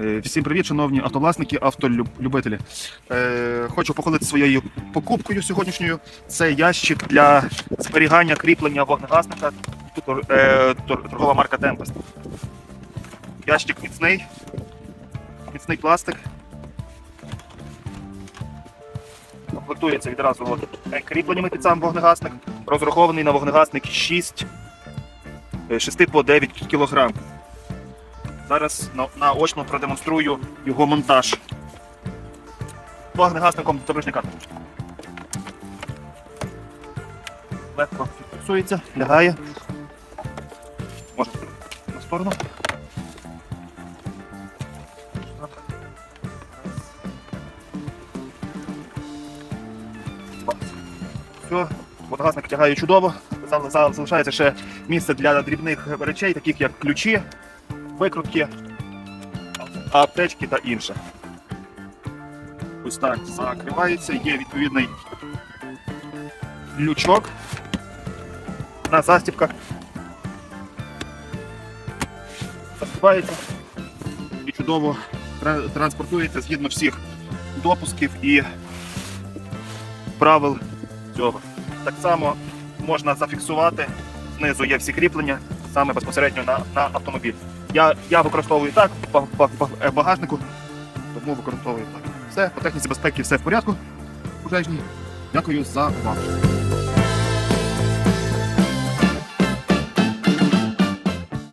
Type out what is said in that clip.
Е, Всім привіт, шановні автовласники, автолюбителі. Е, Хочу похвалити своєю покупкою сьогоднішньою. Це ящик для зберігання кріплення вогнегасника. Тут е, торгова марка Tempest. Ящик міцний, міцний пластик. Комплектується відразу от, кріпленнями під сам вогнегасник. Розрахований на вогнегасник 6, е, 6 по 9 кг. Зараз наочно продемонструю його монтаж. Вогнегасником добрижника. Легко фіксується, лягає. Може на сторону. Все, водогасник тягає чудово. Зал- зал- Залишається ще місце для дрібних речей, таких як ключі, викрутки, аптечки та інше. Ось так закривається, є відповідний лючок на застібках. Закривається і чудово транспортується згідно всіх допусків і правил цього. Так само можна зафіксувати, знизу є всі кріплення саме безпосередньо на, на автомобіль. Я, я використовую так по е, багажнику, тому використовую так. Все, по техніці безпеки все в порядку. Пожежні. Дякую за увагу.